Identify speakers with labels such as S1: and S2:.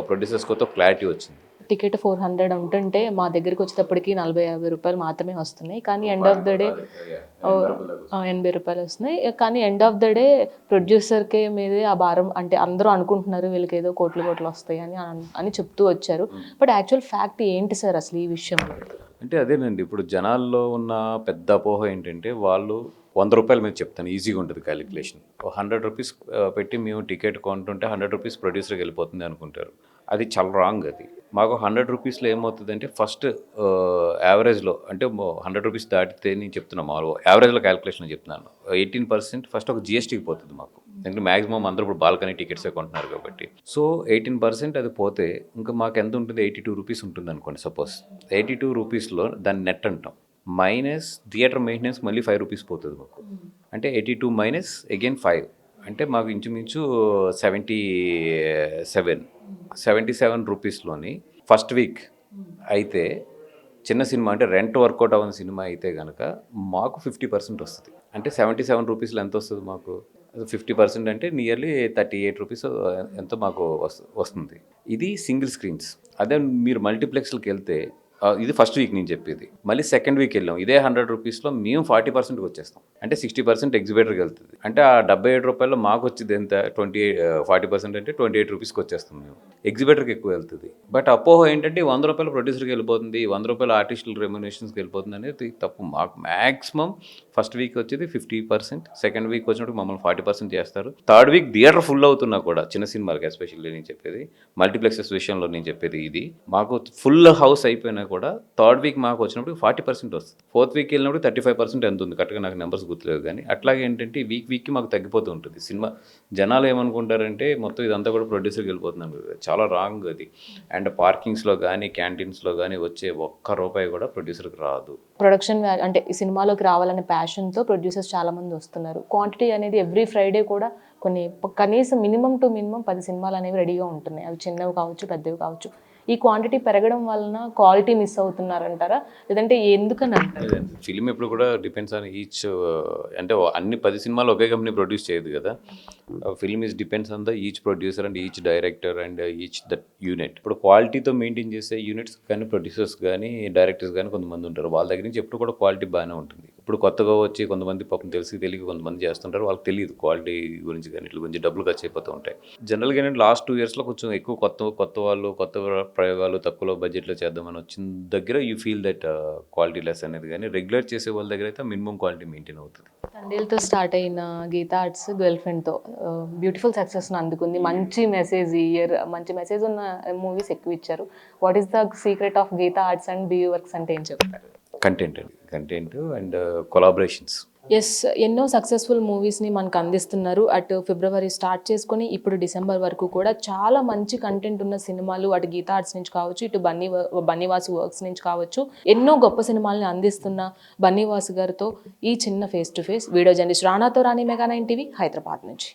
S1: Producers కొత్త clarity వచ్చింది.
S2: Ticket four hundred ఉంటుంటే మా దగ్గరికి వచ్చేటప్పటికి నలభై యాభై రూపాయలు మాత్రమే వస్తున్నాయి. కానీ ఎండ్ ఆఫ్ ద డే ఎనభై రూపాయలు వస్తున్నాయి. కానీ ఎండ్ ఆఫ్ ద డే ప్రొడ్యూసర్కే మీదే ఆ భారం అంటే అందరూ అనుకుంటున్నారు వీళ్ళకి ఏదో కోట్లు కోట్లు వస్తాయి అని అన్- చెప్తూ వచ్చారు. బట్ యాక్చువల్ ఫ్యాక్ట్ ఏంటి సార్ అసలు ఈ విషయంలో?
S1: అంటే అదేనండి. ఇప్పుడు జనాల్లో ఉన్న పెద్ద అపోహ ఏంటంటే వాళ్ళు వంద రూపాయలు మీద చెప్తాను. ఈజీగా ఉంటుంది క్యాలిక్యులేషన్ హండ్రెడ్ రూపీస్ పెట్టి మేము టికెట్ కొంటుంటే హండ్రెడ్ రూపీస్ ప్రొడ్యూసర్కి వెళ్ళిపోతుంది అనుకుంటారు. అది చాలా రాంగ్ అది. మాకు హండ్రెడ్ రూపీస్లో ఏమవుతుంది అంటే ఫస్ట్ యావరేజ్లో అంటే హండ్రెడ్ రూపీస్ దాటితే నేను చెప్తున్నా మామూలు యావరేజ్లో క్యాలిక్యులేషన్ చెప్తున్నాను. ఎయిటీన్ పర్సెంట్ ఫస్ట్ ఒక జిఎస్టీకి పోతుంది మాకు. ఎందుకంటే మాక్సిమం అందరూ ఇప్పుడు బాల్కనీ టికెట్సే కొంటున్నారు కాబట్టి. సో ఎయిటీన్ పర్సెంట్ అది పోతే ఇంకా మాకు ఎంత ఉంటుంది? ఎయిటీ టూ రూపీస్ ఉంటుంది అనుకోండి సపోజ్ ఎయిటీ టూ రూపీస్లో దాన్ని నెట్ అంటాం. మైనస్ థియేటర్ మెయింటెనెన్స్ మళ్ళీ ఫైవ్ రూపీస్ పోతుంది మాకు. అంటే eighty two minus again five అంటే మాకు ఇంచుమించు సెవెంటీ సెవెన్ సెవెంటీ సెవెన్ రూపీస్లోని ఫస్ట్ వీక్ అయితే చిన్న సినిమా అంటే రెంట్ వర్కౌట్ అవ్వని సినిమా అయితే కనుక మాకు ఫిఫ్టీ పర్సెంట్ వస్తుంది. అంటే సెవెంటీ సెవెన్ రూపీస్లో ఎంత వస్తుంది మాకు? ఫిఫ్టీ పర్సెంట్ అంటే నియర్లీ థర్టీ ఎయిట్ రూపీస్ ఎంతో మాకు వస్తుంది. ఇది సింగిల్ స్క్రీన్స్. అదే మీరు మల్టీప్లెక్స్కి వెళ్తే ఇది ఫస్ట్ వీక్ నేను చెప్పేది. మళ్ళీ సెకండ్ వీక్ వెళ్ళాం. ఇదే హండ్రెడ్ రూపీస్లో మేము ఫార్టీ పర్సెంట్కి వచ్చేస్తాం. అంటే సిక్స్టీ పర్సెంట్ ఎగ్జిబిటర్కి వెళ్తుంది. అంటే ఆ డెబ్బై ఏడు రూపాయల్లో మాకు వచ్చేది ఎంత? ట్వంటీ ఫార్టీ పర్సెంట్ అంటే ట్వంటీ ఎయిట్ రూపీస్కి వచ్చేస్తాం మేము. ఎగ్జిబిటర్కి ఎక్కువ వెళ్తుంది. బట్ అపోహ ఏంటంటే వంద రూపాయలు ప్రొడ్యూసర్కి వెళ్ళిపోతుంది వంద రూపాయలు ఆర్టిస్టుల రెమ్యునేషన్స్కి వెళ్ళిపోతుంది అనేది తప్పు. మాకు మ్యాక్సిమం ఫస్ట్ వీక్ వచ్చేది ఫిఫ్టీ పర్సెంట్ సెకండ్ వీక్ వచ్చినప్పుడు మమ్మల్ని ఫార్టీ పర్సెంట్ చేస్తారు. థర్డ్ వీక్ థియేటర్ ఫుల్ అవుతున్నా కూడా చిన్న సినిమాలకి ఎస్పెషల్లీ నేను చెప్పేది మల్టీప్లెక్సెస్ విషయంలో నేను చెప్పేది ఇది. మాకు ఫుల్ హౌస్ అయిపోయినా కూడా థర్డ్ వీక్ మాకు వచ్చినప్పుడు ఫార్టీ పర్సెంట్ వస్తుంది. ఫోర్త్ వీక్ వెళ్ళినప్పుడు థర్టీ ఫైవ్ పర్సెంట్ ఎంత ఉంది? కరెక్ట్గా నాకు నెంబర్స్ గుర్తులేదు కానీ అట్లాగే ఏంటంటే వీక్ వీక్కి మాకు తగ్గిపోతూ ఉంటుంది. సినిమా జనాలు ఏమనుకుంటారంటే మొత్తం ఇదంతా కూడా ప్రొడ్యూసర్కి వెళ్ళిపోతున్నాం. చాలా రాంగ్ అది. అండ్ పార్కింగ్స్లో కానీ క్యాంటీన్స్లో కానీ వచ్చే ఒక్క రూపాయి కూడా ప్రొడ్యూసర్కి రాదు.
S2: ప్రొడక్షన్ అంటే సినిమాలోకి రావాలనే ప్యాషన్తో ప్రొడ్యూసర్స్ చాలామంది వస్తున్నారు. క్వాంటిటీ అనేది ఎవ్రీ ఫ్రైడే కూడా కొన్ని కనీసం మినిమం టు మినిమం పది సినిమాలు అనేవి రెడీగా ఉంటున్నాయి. అవి చిన్నవి కావచ్చు పెద్దవి కావచ్చు. ఈ క్వాంటిటీ పెరగడం వలన క్వాలిటీ మిస్ అవుతున్నారంటారా? లేదంటే ఎందుకని అంటారు
S1: ఫిలిం ఎప్పుడు కూడా డిపెండ్స్ ఆన్ ఈచ్ అంటే అన్ని పది సినిమాలు ఒకే కంపెనీ ప్రొడ్యూస్ చేయదు కదా. Film is depends on the each producer and each director and each that unit ఇప్పుడు క్వాలిటీతో మెయింటైన్ చేసే యూనిట్స్ కానీ ప్రొడ్యూసర్స్ కానీ డైరెక్టర్స్ కానీ కొంతమంది ఉంటారు. వాళ్ళ దగ్గర నుంచి ఎప్పుడు కూడా క్వాలిటీ బాగానే ఉంటుంది. ఇప్పుడు కొత్తగా వచ్చి కొంతమంది పాపం తెలిసి తెలియక కొంతమంది చేస్తుంటారు. వాళ్ళకి తెలియదు క్వాలిటీ గురించి కానీ ఇట్ల గురించి డబ్బులు ఖర్చు అయిపోతూ ఉంటాయి. జనరల్గా ఏంటంటే లాస్ట్ టూ ఇయర్స్లో కొంచెం ఎక్కువ కొత్త కొత్త వాళ్ళు కొత్త ప్రయోగాలు తక్కువలో బడ్జెట్లో చేద్దామని వచ్చిన దగ్గర you feel that quality less అనేది కానీ రెగ్యులర్ చేసే వాళ్ళ దగ్గర అయితే మినిమం క్వాలిటీ మెయింటైన్ అవుతుంది.
S2: తండ్రిలతో స్టార్ట్ అయిన గీతా ఆర్ట్స్ గర్ల్ ఫ్రెండ్తో బ్యూటిఫుల్ సక్సెస్ని అందుకుంది. మంచి మెసేజ్ ఇయర్ మంచి మెసేజ్ ఉన్న మూవీస్ ఎక్కువ ఇచ్చారు. What is the secret of Geetha Arts and B works అంటే ఏం చెప్తారు?
S1: కంటెంట్ అండి. కంటెంట్ అండ్ కొలాబరేషన్స్
S2: ఎస్ ఎన్నో సక్సెస్ఫుల్ మూవీస్ని మనకు అందిస్తున్నారు. అటు ఫిబ్రవరి స్టార్ట్ చేసుకొని ఇప్పుడు డిసెంబర్ వరకు కూడా చాలా మంచి కంటెంట్ ఉన్న సినిమాలు అటు గీతా ఆర్ట్స్ నుంచి కావచ్చు ఇటు బన్నీ బన్నీవాసు వర్క్స్ నుంచి కావచ్చు ఎన్నో గొప్ప సినిమాలను అందిస్తున్న బన్నీవాసు గారితో ఈ చిన్న face to face video journalist రాణాతో Rani mega nine TV Hyderabad నుంచి.